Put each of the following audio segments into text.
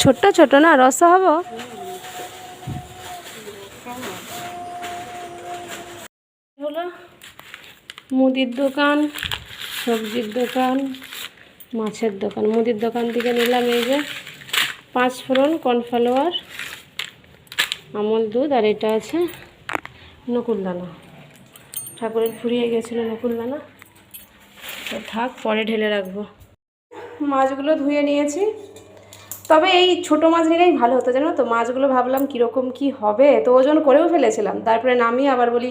ছোট্ট ছোট না রস হব? হলো মুদির দোকান সবজির দোকান। মাছের দোকান, মুদির দোকান থেকে নিলাম এই যে পাঁচ ফোড়ন, কর্নফ্লাওয়ার, আমল দুধ, আর এটা আছে নকুলদানা। ঠাকুরের ফুরিয়ে গেছিল নকুলদানা। তো থাক, পরে ঢেলে রাখব। মাছগুলো ধুয়ে নিয়েছি। তবে এই ছোটো মাছ নিলেই ভালো হতো, জানো তো? মাছগুলো ভাবলাম কীরকম কি হবে? তো ওজন করেও ফেলেছিলাম। তারপরে নামিয়ে আবার বলি,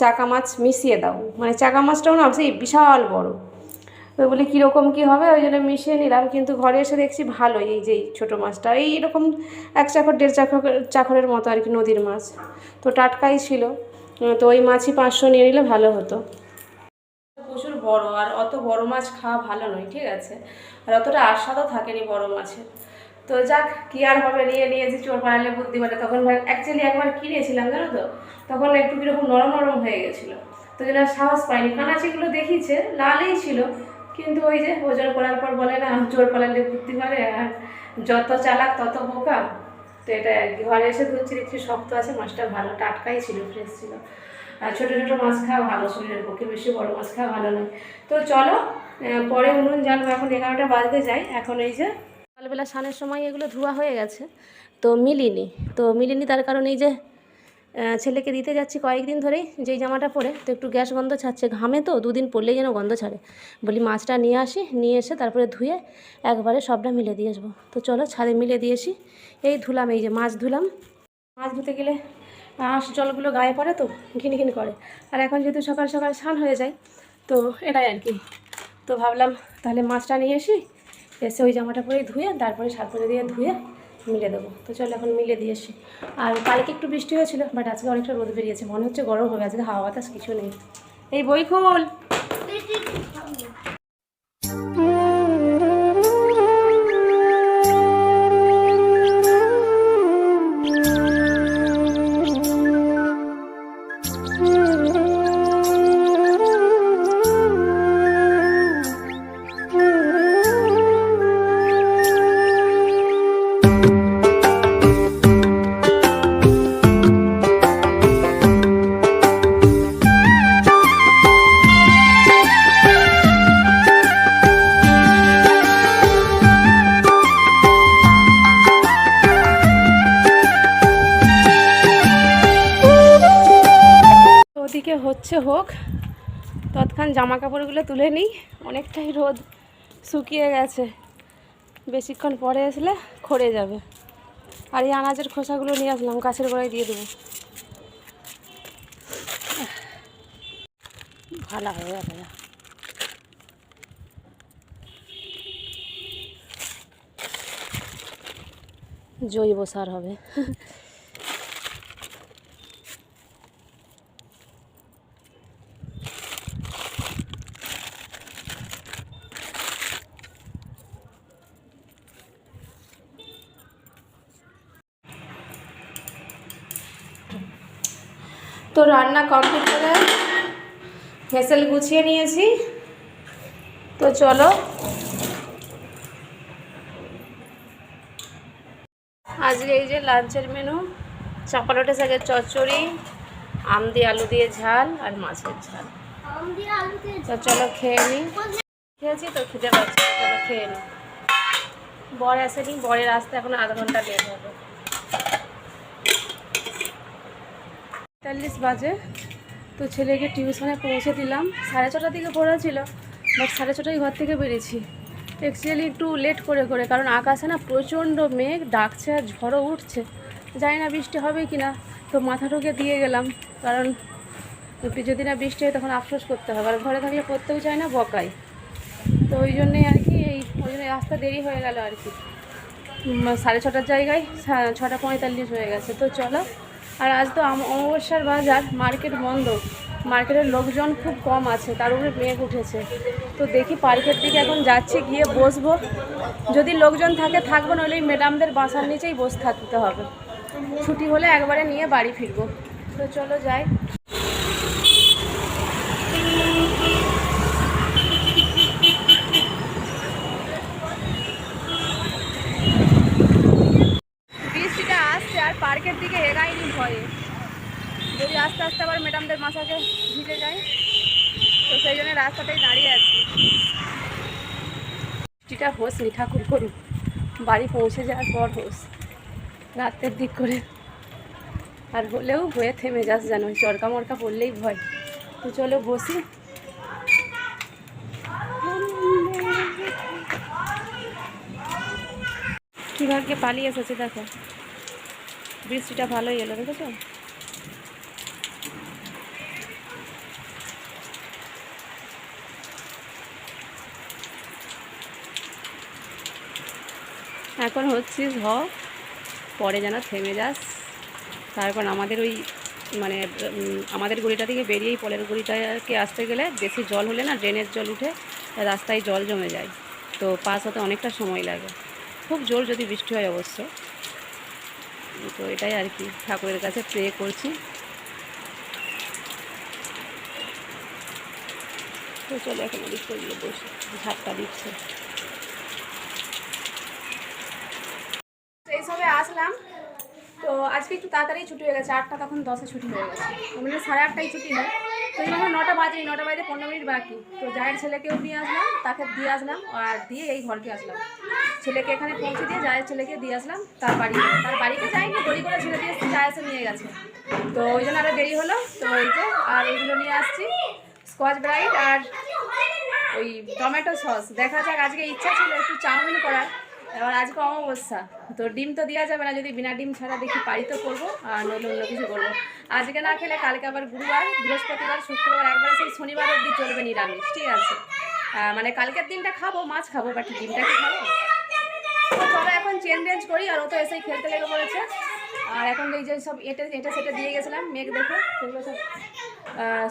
চাকা মাছ মিশিয়ে দাও। মানে চাকা মাছটাও না, সেই বিশাল বড়। তো বলি, কীরকম কী হবে? ওই জন্য মিশিয়ে নিলাম। কিন্তু ঘরে এসে দেখছি ভালোই, এই যে ছোটো মাছটা। এই এরকম এক চাকর, দেড় চাকর, চাকরের মতো আর কি, নদীর মাছ। তো টাটকাই ছিল। তো ওই মাছই পাঁচশো নিয়ে নিলে ভালো হতো। প্রচুর বড়, আর অত বড় মাছ খাওয়া ভালো নয়, ঠিক আছে? আর অতটা আস্বাদও থাকেনি বড় মাছের। তো যাক, কি আর হবে? নিয়ে নিয়েছি চোর পালালে বুদ্ধি বলে তখন অ্যাকচুয়ালি একবার কিনেছিলাম, জানো তো? তখন একটু কীরকম নরম নরম হয়ে গেছিল। তো আর সাহস পাইনি। কানাচিগুলো দেখিছে লালই ছিল। কিন্তু ওই যে ওজন করার পর বলে না চোর পালালে বুদ্ধি পারে আর যত চালাক তত বোকা। তো এটা ঘরে এসে ধরছি দেখছি শক্ত আছে, মাছটা ভালো, টাটকাই ছিল ফ্রেশ ছিল। আর ছোটো ছোটো মাছ খাওয়া ভালো, শরীরের পক্ষে বেশি বড় মাছ খাওয়া ভালো নয়। তো চলো পরে উনুন জ্বালবো এখন এগারোটা বাজতে যাই এখন এই যে সকালবেলা স্নানের সময় এগুলো ধোয়া হয়ে গেছে, তো মিলিনি। তো মিলিনি তার কারণ এই যে ছেলেকে দিতে যাচ্ছি কয়েকদিন ধরেই, যেই জামাটা পরে, তো একটু গ্যাস গন্ধ ছাড়ছে, ঘামে তো, দুদিন পরলেই যেন গন্ধ ছাড়ে। বলি, মাছটা নিয়ে আসি, নিয়ে এসে তারপরে ধুয়ে একবারে সবটা মিলে দিয়ে আসব। তো চলো, ছাদে মিলে দিয়েছি এই ধুলাম, এই যে মাছ ধুলাম। মাছ ধুতে গেলে, আঁশ, জলগুলো গায়ে পড়ে তো, ঘিনি ঘিনি করে। আর এখন যেহেতু সকাল সকাল স্নান হয়ে যায়, তো এটাই আর কি। তো ভাবলাম, তাহলে মাছটা নিয়ে এসি, এসে ওই জামাটা পরে ধুয়ে, তারপরে সারপরে দিয়ে ধুয়ে মিলে দেবো। তো চলো এখন মিলে দিয়ে আসি। আর কালকে একটু বৃষ্টি হয়েছিল বাট আজকে অনেকটা রোদ বেরিয়েছে। মনে হচ্ছে গরম হবে, আজকে হাওয়া বাতাস কিছু নেই। এই বই খোল হচ্ছে হোক, তৎক্ষণ জামা কাপড়গুলো তুলে নিই। অনেকটাই রোদ শুকিয়ে গেছে। বেশিক্ষণ পরে আসলে খড়ে যাবে। আর এই আনাজের খোসাগুলো নিয়ে আসলাম, গাছের গোড়ায় দিয়ে দেবো। ভালো হয়ে যাবে জৈব সার হবে। তো রান্না কমপ্লিট করে হেসেল গুছিয়ে নিয়েছি। তো চলো। আজকে এই যে লাঞ্চের মেনু চাপালোটে শাকের চচ্চড়ি, আম দিয়ে আলু দিয়ে ঝাল আর মাছের ঝাল। তো চলো খেয়ে নিই খেয়েছি তো খেতে পাচ্ছি চলো খেয়ে নিই বর আসেনি, বরের আসতে এখন আধা ঘণ্টা লেট হবে। তেতাল্লিশ বাজে। তো ছেলেকে টিউশনে পৌঁছে দিলাম। সাড়ে ছটার দিকে পড়েছিল বাট সাড়ে ছটায় ঘর থেকে বেরিয়েছি। অ্যাকচুয়ালি একটু লেট করে করে কারণ আকাশে না প্রচণ্ড মেঘ, ডাকছে আর ঝড়ও উঠছে। জানি না বৃষ্টি হবে কি না, তো মাথা ঢুকে দিয়ে গেলাম। কারণ যদি না বৃষ্টি হয় তখন আফসোস করতে হবে, আর ঘরে থাকলে পড়তেও চায় না বকাই তো ওই জন্যই আর কি এই, ওই জন্য রাস্তা দেরি হয়ে গেল আর কি। সাড়ে ছটার জায়গায় ছটা পঁয়তাল্লিশ হয়ে গেছে। তো চলো আর আজ তো অমাবস্যার বাজার মার্কেট বন্ধ। মার্কেটের লোকজন খুব কম আছে, তার উপরে মেঘ উঠেছে। তো দেখি পার্কের দিকে এখন যাচ্ছি, গিয়ে বসবো। যদি লোকজন থাকে, থাকব, নইলে ম্যাডামদের বাসার নিচেই বসে থাকতে হবে। ছুটি হলে একবারে নিয়ে বাড়ি ফিরবো। তো চলো যাই বৃষ্টিটা আসছে আর পার্কের দিকে এগাইনি ভয়ে যদি আস্তে আস্তে মাথাকে ভিজে যায়। তো সেই জন্য রাস্তাতেই দাঁড়িয়ে আছি। বৃষ্টিটা হোস নি ঠাকুর করুন বাড়ি পৌঁছে যাওয়ার পর হোস। রাতের দিক করে। আর হলেও হয়ে থেমে যাস জানো চরকা মরকা পড়লেই ভয়। তো চলো বসি। কীভাবে পালিয়ে এসেছে দেখো। বৃষ্টিটা ভালোই এলো, দেখেছ? এখন হচ্ছিস হ পরে যেন থেমে যাস। তারপর আমাদের ওই মানে আমাদের গড়িটা থেকে বেরিয়েই পলের গড়িটাকে আসতে গেলে বেশি জল হলে না ড্রেনের জল উঠে রাস্তায় জল জমে যায়। তো পাস হতে অনেকটা সময় লাগে। খুব জোর যদি বৃষ্টি হয় অবশ্য। তো এটাই আর কি, ঠাকুরের কাছে প্রে করছি। তো চলো এখন করলে বসে, ঝাপটা দিচ্ছে এই সবে আসলাম। তো আজকে একটু তাড়াতাড়ি ছুটি হয়ে গেছে, আটটা তখন দশে ছুটি হয়ে গেছে। আমাদের সাড়ে আটটায় ছুটি হয় তো এই আমার নটা বাজে নটা বাজে পনেরো মিনিট বাকি। তো জায়ের ছেলেকেও নিয়ে আসলাম, তাকে দিয়ে আসলাম আর দিয়ে এই ঘরকে আসলাম। ছেলেকে এখানে পৌঁছে দিয়ে জায়ের ছেলেকে দিয়ে আসলাম, তার বাড়ি। তার বাড়িতে যাইনি দড়ি করে ছেলে দিয়ে জায় এসে নিয়ে গেছে। তো ওই জন্য আরও দেরি হলো, তো এই যে, আর এইগুলো নিয়ে আসছি। স্কচ ব্রাইট আর ওই টমেটো সস। দেখা যাক, আজকে ইচ্ছা ছিল একটু চাউমিন করার। এবার আজকে অমাবস্যা, তো ডিম তো দেওয়া যাবে না, যদি বিনা ডিম ছাড়া দেখি পারি তো করব, আর নইলে অন্য কিছু করব। আজকে না খেলে কালকে আবার গুরুবার, বৃহস্পতিবার, শুক্রবার, একবার সেই শনিবার অবধি চলবে নিরামিষ, ঠিক আছে? মানে কালকের দিনটা খাব, মাছ খাব বাট ডিমটা কি খাব? চলো এখন চেঞ্জ টেঞ্জ করি, আর ও তো এসেই খেলতে লেগে পড়েছে। আর এখন এই যে সব এটা এটা সেটা দিয়ে গেছিলাম, মেঘ দেখো, সেগুলো সব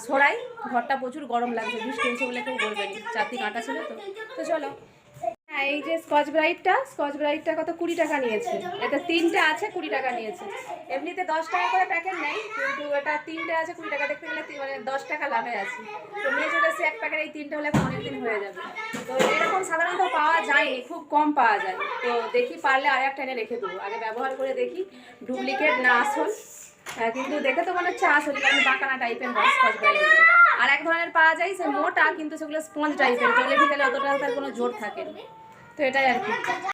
সরাই, ঘরটা প্রচুর গরম লাগছে, বৃষ্টি হয়েছে বলে কেউ বলবে নি চারটি কাঁটা ছিল তো। তো চলো হ্যাঁ এই যে স্কচ ব্রাইটটা স্কচ ব্রাইটটা কত কুড়ি টাকা নিয়েছে? এটা তিনটে আছে, কুড়ি টাকা নিয়েছে। এমনিতে দশ টাকা করে প্যাকেট নেই, কিন্তু এটা তিনটে আছে, কুড়ি টাকা। দেখতে গেলে মানে দশ টাকা লাভে আছে। তো নিয়ে চলে এসে এক প্যাকেট এই তিনটে হলে এখন অনেকদিন হয়ে যাবে। তো এরকম সাধারণত পাওয়া যায়নি, খুব কম পাওয়া যায়। তো দেখি পারলে আর একটা এনে রেখে দেবো। আগে ব্যবহার করে দেখি ডুপ্লিকেট না আসল কিন্তু দেখে তো মনে হচ্ছে আসল কারণ বাঁকানা টাইপের হয় স্কচ ব্রাইট আর এক ধরনের পাওয়া যায় সে মোটা, কিন্তু সেগুলো স্পঞ্জ টাইপের জলে ভিতরে অতটা তার কোনো জোর থাকে না। তো এটাই আর কি